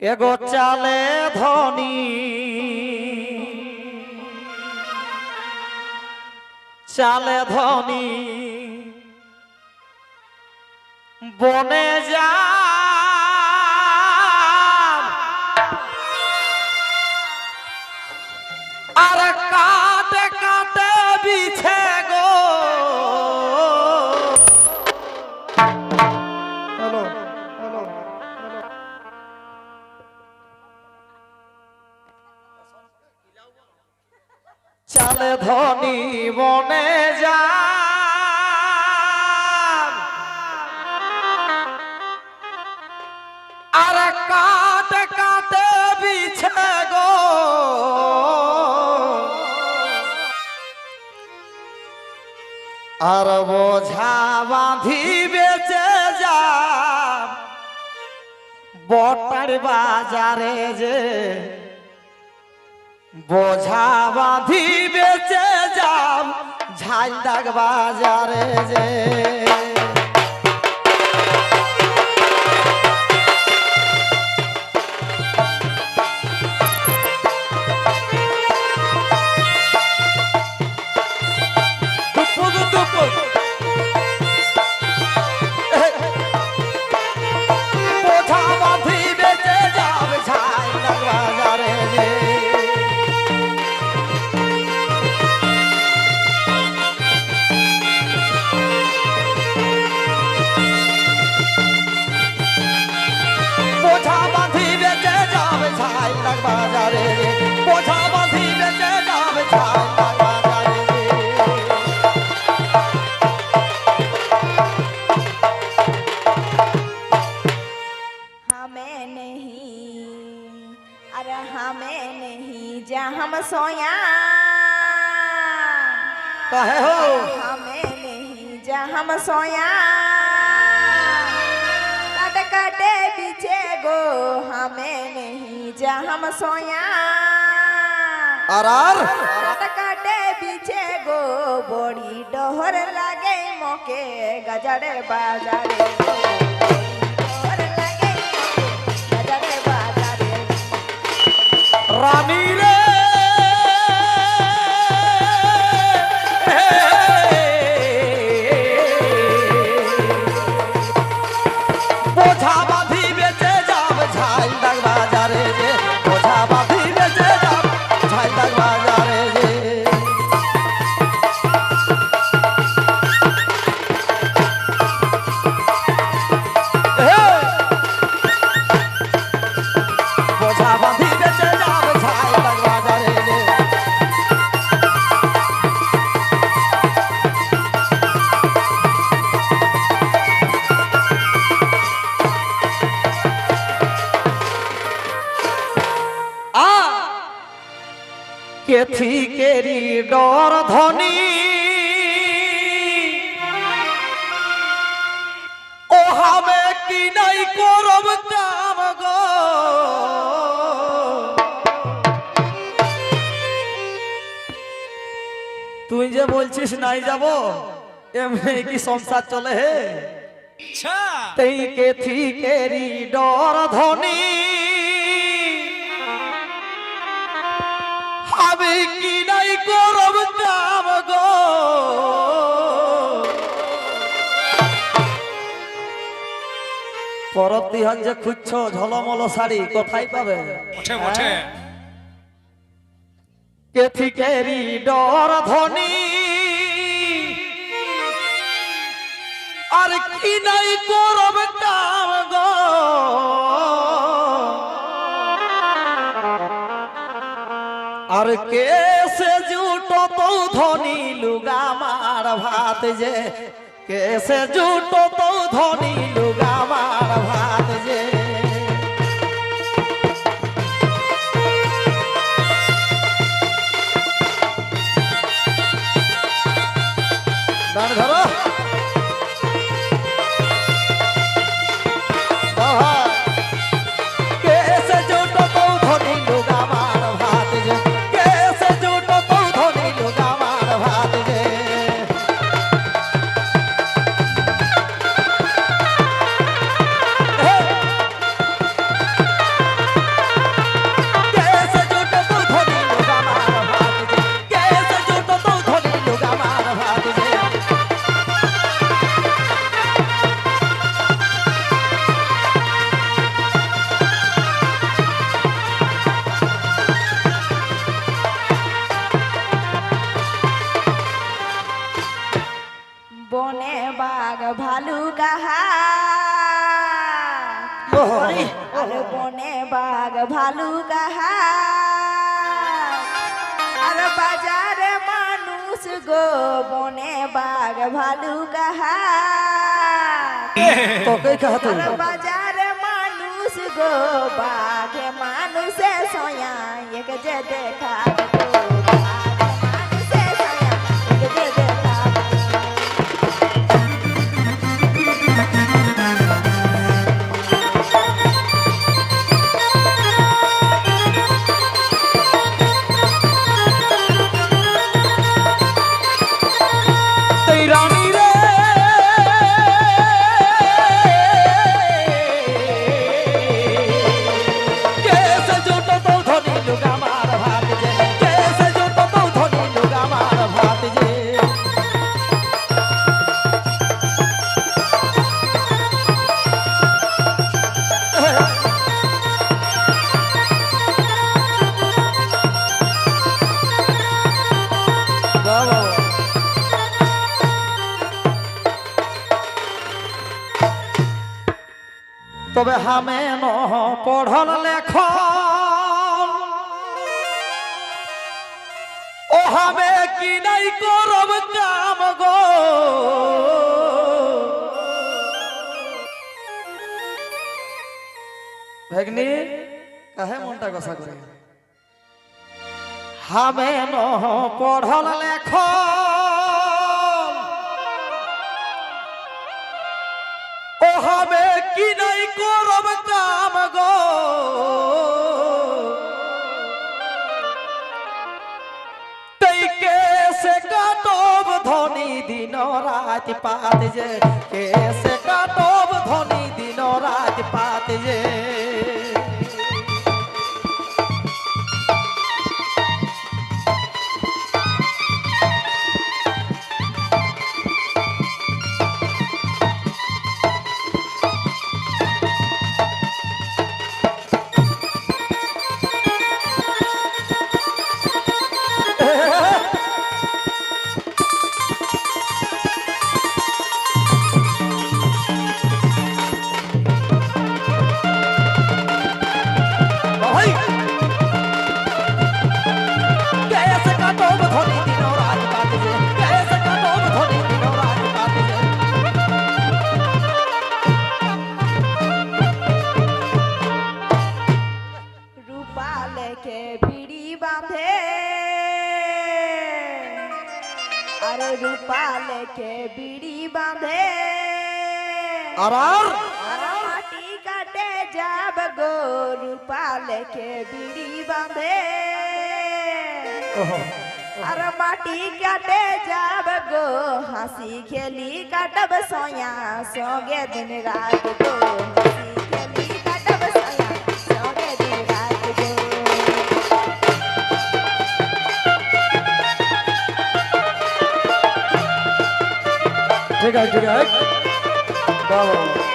এগো চালে ধনী। চালে ধনী। বনে যা। আর কাটে ধনী বনে যা। আর কাটে কাটে বিছে গো। আর বোঝা বাঁধি বেচে যা। বটার বাজারে যে বোঝা বাঁধি বেচে যাম ঝালদাগ বাজারে যে। सोया। कहे हो? हमें नहीं जा हम सोया। कट कटे पीछे गो हमें नहीं जा हम सोया। अरार कट कटे पीछे गो बड़ी डोहर लगे मौके गजरे बाजारे। रानी কেথি কেরি ডর ধনী ও হামে কি নাই করব কাম গো? তুই যে বলছিস নাই যাব এমনি কি সংসার চলে হে? কেথি কেরি ডর ধনী আমি কি নাই করব কাম গো? পরব দিহান যে খুঁজছ ঝলমল শাড়ি কোথায় পাবে? ওঠে ওঠে কেথি কেরি ডর ধনী আর কি নাই করব কাম গো? আর কে সে জুটো তো ধনি লুগা মার ভাত যে। কে সে জুটো তো ধনি লুগা মার ভাত बोने बाग भालू कहा अरे बने बाग भालू कहा अरे बाज़ार मानुष गो बने बाग भालू कहा तो बाज़ार मानुष गो बाग मानूस सोया एक जे देखा তবে হামে ন পঢ়ল লেখ ও হামে কি নাই করব কাম গো। ভেগনি, কাহে মনটা কষা করে? হামে ন পঢ়ল লেখ হবে কি নাই করব কাম গো কেসে কাটব ধনী দিন রাত পাত যে, কেসে কাটব ধনী দিন রাত পাত যে। আর রূপা লেখে বিড়ি বাঁধে আর আর আর মাটি কাটে যাব গো রূপা লেখে বিড়ি বাঁধে আর মাটি কাটে যাব গো হাসি খেলি কাটব সোয়া সঙ্গে দিন ঠিক আছে বাবা